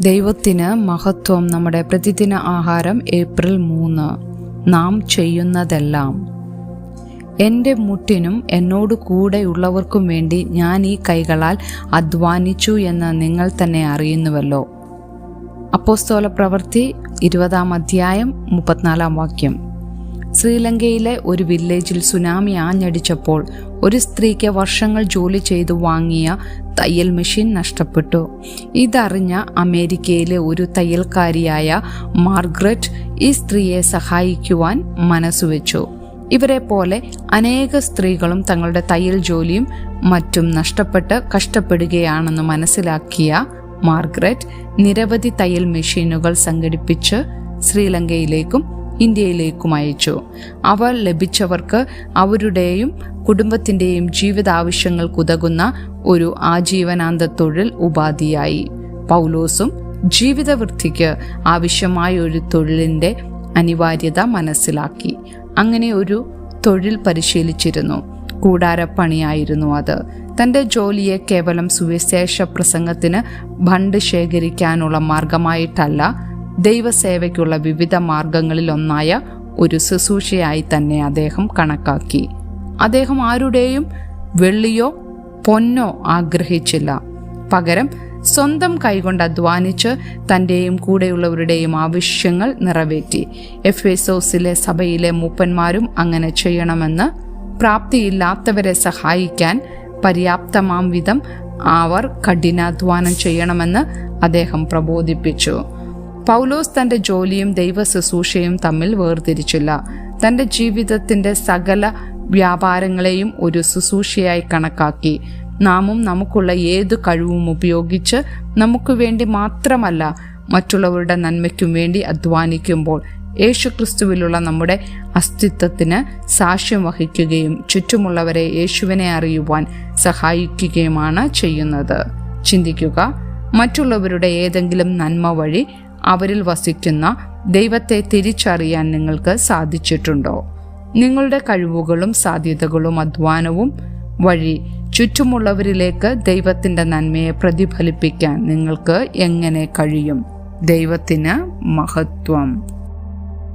ദൈവത്തിന് മഹത്വം നമ്മുടെ പ്രതിദിന ആഹാരം ഏപ്രിൽ മൂന്ന്. നാം ചെയ്യുന്നതെല്ലാം. എന്റെ മുട്ടിനും എന്നോട് കൂടെയുള്ളവർക്കും വേണ്ടി ഞാൻ ഈ കൈകളാൽ അധ്വാനിച്ചു എന്ന് നിങ്ങൾ തന്നെ അറിയുന്നുവല്ലോ. അപ്പോസ്തോല പ്രവൃത്തി ഇരുപതാം അധ്യായം മുപ്പത്തിനാലാം വാക്യം. ശ്രീലങ്കയിലെ ഒരു വില്ലേജിൽ സുനാമി ആഞ്ഞടിച്ചപ്പോൾ ഒരു സ്ത്രീക്ക് വർഷങ്ങൾ ജോലി ചെയ്തു വാങ്ങിയ തയ്യൽ മെഷീൻ നഷ്ടപ്പെട്ടു. ഇതറിഞ്ഞ അമേരിക്കയിലെ ഒരു തയ്യൽക്കാരിയായ മാർഗ്രറ്റ് ഈ സ്ത്രീയെ സഹായിക്കുവാൻ മനസ്സുവെച്ചു ഇവരെ പോലെ അനേക സ്ത്രീകളും തങ്ങളുടെ തയ്യൽ ജോലിയും മറ്റും നഷ്ടപ്പെട്ട് കഷ്ടപ്പെടുകയാണെന്ന് മനസ്സിലാക്കിയ മാർഗ്രറ്റ് നിരവധി തയ്യൽ മെഷീനുകൾ സംഘടിപ്പിച്ച് ശ്രീലങ്കയിലേക്കും ഇന്ത്യയിലേക്കും അയച്ചു. അവ ലഭിച്ചവർക്ക് അവരുടെയും കുടുംബത്തിന്റെയും ജീവിതാവശ്യങ്ങൾക്കുതകുന്ന ഒരു ആജീവനാന്ത തൊഴിൽ ഉപാധിയായി. പൗലോസും ജീവിതവൃത്തിക്ക് ആവശ്യമായ ഒരു തൊഴിലിന്റെ അനിവാര്യത മനസ്സിലാക്കി. അങ്ങനെ ഒരു തൊഴിൽ പരിശീലിച്ചിരുന്നു. കൂടാരപ്പണിയായിരുന്നു അത്. തന്റെ ജോലിയെ കേവലം സുവിശേഷ പ്രസംഗത്തിന് ഫണ്ട് ശേഖരിക്കാനുള്ള മാർഗമായിട്ടല്ല ദൈവസേവയ്ക്കുള്ള വിവിധ മാർഗങ്ങളിലൊന്നായ ഒരു ശുശ്രൂഷയായി തന്നെ അദ്ദേഹം കണക്കാക്കി. അദ്ദേഹം ആരുടെയും വെള്ളിയോ പൊന്നോ ആഗ്രഹിച്ചില്ല. പകരം സ്വന്തം കൈകൊണ്ട് അധ്വാനിച്ച് തന്റെയും കൂടെയുള്ളവരുടെയും ആവശ്യങ്ങൾ നിറവേറ്റി. എഫ് എസോസിലെ സഭയിലെ മൂപ്പന്മാരും അങ്ങനെ ചെയ്യണമെന്ന് പ്രാപ്തിയില്ലാത്തവരെ സഹായിക്കാൻ പര്യാപ്തമാം വിധം അവർ കഠിനാധ്വാനം ചെയ്യണമെന്ന് അദ്ദേഹം പ്രബോധിപ്പിച്ചു. പൗലോസ് തന്റെ ജോലിയും ദൈവ ശുശ്രൂഷയും തമ്മിൽ വേർതിരിച്ചില്ല. തന്റെ ജീവിതത്തിന്റെ സകല വ്യാപാരങ്ങളെയും ഒരു ശുശ്രൂഷയായി കണക്കാക്കി. നാമും നമുക്കുള്ള ഏതു കഴിവും ഉപയോഗിച്ച് നമുക്ക് വേണ്ടി മാത്രമല്ല മറ്റുള്ളവരുടെ നന്മയ്ക്കും വേണ്ടി അധ്വാനിക്കുമ്പോൾ യേശുക്രിസ്തുവിലുള്ള നമ്മുടെ അസ്തിത്വത്തിന് സാക്ഷ്യം വഹിക്കുകയും ചുറ്റുമുള്ളവരെ യേശുവിനെ അറിയുവാൻ സഹായിക്കുകയുമാണ് ചെയ്യുന്നത്. ചിന്തിക്കുക മറ്റുള്ളവരുടെ ഏതെങ്കിലും നന്മ വഴി അവരിൽ വസിക്കുന്ന ദൈവത്തെ തിരിച്ചറിയാൻ നിങ്ങൾക്ക് സാധിച്ചിട്ടുണ്ടോ? നിങ്ങളുടെ കഴിവുകളും സാധ്യതകളും അധ്വാനവും വഴി ചുറ്റുമുള്ളവരിലേക്ക് ദൈവത്തിന്റെ നന്മയെ പ്രതിഫലിപ്പിക്കാൻ നിങ്ങൾക്ക് എങ്ങനെ കഴിയും? ദൈവത്തിന് മഹത്വം.